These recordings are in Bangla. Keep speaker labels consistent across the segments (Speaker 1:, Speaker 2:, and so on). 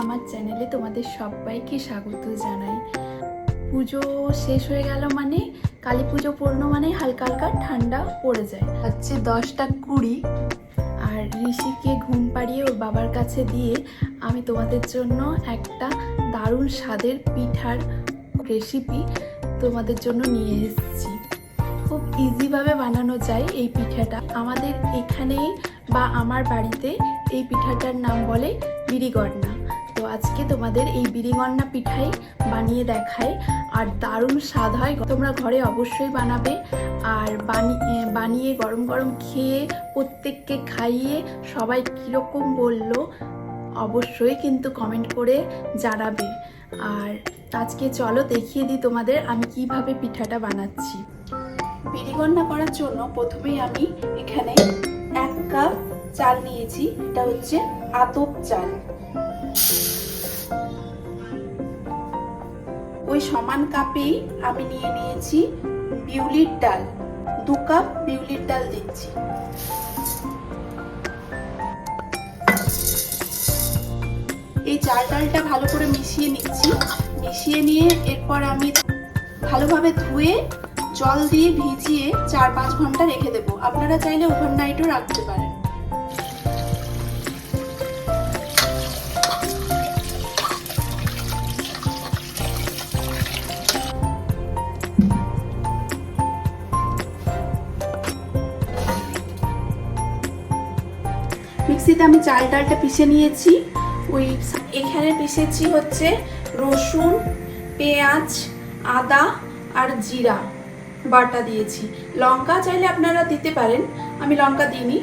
Speaker 1: আমার চ্যানেলে তোমাদের সবাইকে স্বাগত জানাই। পুজো শেষ হয়ে গেল মানে কালী পুজো পূর্ণ মানে হালকা হালকা ঠান্ডা পড়ে যায়। হচ্ছে দশটা কুড়ি। আর ঋষিকে ঘুম পাড়িয়ে ওর বাবার কাছে দিয়ে আমি তোমাদের জন্য একটা দারুণ স্বাদের পিঠার রেসিপি তোমাদের জন্য নিয়ে এসেছি। খুব ইজিভাবে বানানো যায় এই পিঠাটা। আমাদের এখানেই বা আমার বাড়িতে এই পিঠাটার নাম বলে বিড়িগন্না তো আজকে তোমাদের এই বিড়িগন্না পিঠাই বানিয়ে দেখায় আর দারুণ স্বাদ হয়। তোমরা ঘরে অবশ্যই বানাবে। আর বানিয়ে বানিয়ে গরম গরম খেয়ে প্রত্যেককে খাইয়ে সবাই কীরকম বলল, অবশ্যই কিন্তু কমেন্ট করে জানাবে। আর আজকে চলো দেখিয়ে দিই তোমাদের আমি কীভাবে পিঠাটা বানাচ্ছি। বিড়িগন্না করার জন্য প্রথমেই আমি এখানে এক কাপ চাল নিয়েছি। এটা হচ্ছে আতপ চাল। ওই সমান কাপেই আমি নিয়ে নিয়েছি বিউলির ডাল। দু কাপ বিউলির ডাল দিচ্ছি। এই চাল ডালটা ভালো করে মিশিয়ে নিচ্ছি। মিশিয়ে নিয়ে এরপর আমি ভালোভাবে ধুয়ে জল দিয়ে ভিজিয়ে চার পাঁচ ঘণ্টা রেখে দেবো। আপনারা চাইলে ওভারনাইটও রাখতে পারেন। মিক্সিতে আমি চাল ডালটা পিষে নিয়েছি। ওই এখানে পিষেছি হচ্ছে রসুন, পেঁয়াজ, আদা আর জিরা বাটা দিয়েছি। লঙ্কা চাইলে আপনারা দিতে পারেন। আমি লঙ্কা দিইনি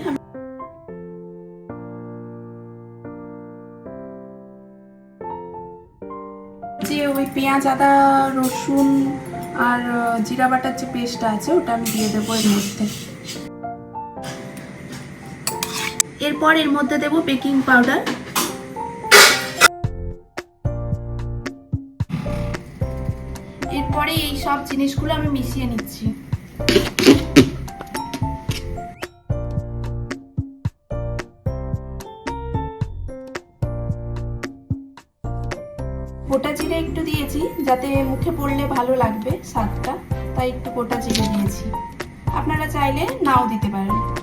Speaker 1: যে ওই পেঁয়াজ, আদা, রসুন আর জিরা বাটার যে পেস্টটা আছে, ওটা আমি দিয়ে দেবো এর মধ্যে। এরপর এর মধ্যে দেব বেকিং পাউডার। এরপরে এই সব জিনিসগুলো আমি মিশিয়ে নিচ্ছি। গোটা জিরে একটু দিয়েছি, যাতে মুখে পড়লে ভালো লাগবে স্বাদটা। তাই একটু গোটা জিরে দিয়েছি। আপনারা চাইলে নাও দিতে পারেন।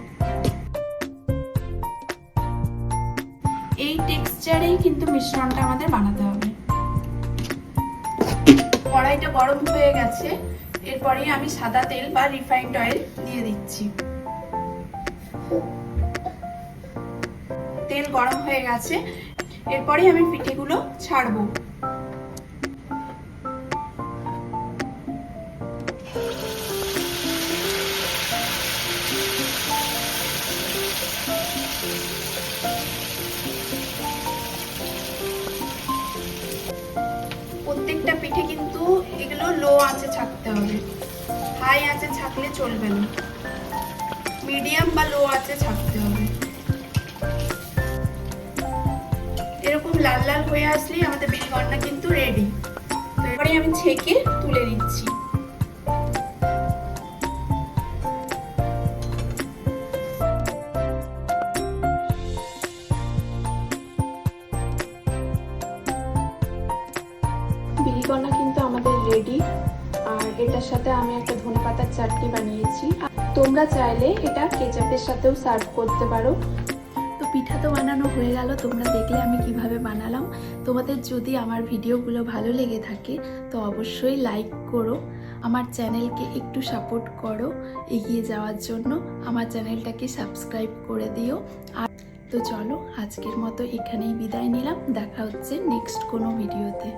Speaker 1: টেক্সচারেই কিন্তু মিশ্রণটা আমাদের বানাতে হবে। কড়াইটা গরম হয়ে গেছে। এরপরে আমি সাদা তেল বা রিফাইন্ড অয়েল দিয়ে দিচ্ছি। তেল গরম হয়ে গেছে। এরপরে আমি পিঠেগুলো ছাড়বো। পিঠে কিন্তু এগুলো লো আঁচে ছাকতে হবে। হাই আঁচে ছাকলে চলবে না। মিডিয়াম বা লো আঁচে ছাকতে হবে। এরকম লাল লাল হয়ে আসলেই আমাদের বিরিগন্না কিন্তু রেডি তারপরে আমি ছেঁকে তুলে নিচ্ছি। বিরিগন্না কিন্তু আমাদের রেডি আর এটার সাথে আমি একটা ধনে পাতার চাটনি বানিয়েছি। তোমরা চাইলে এটা কেচাপের সাথেও সার্ভ করতে পারো। তো পিঠা তো বানানো হয়ে গেল, তোমরা দেখলে আমি কীভাবে বানালাম। তোমাদের যদি আমার ভিডিওগুলো ভালো লেগে থাকে, তো অবশ্যই লাইক করো। আমার চ্যানেলকে একটু সাপোর্ট করো এগিয়ে যাওয়ার জন্য। আমার চ্যানেলটাকে সাবস্ক্রাইব করে দিও। আর তো চলো, আজকের মতো এখানেই বিদায় নিলাম। দেখা হচ্ছে নেক্সট কোনো ভিডিওতে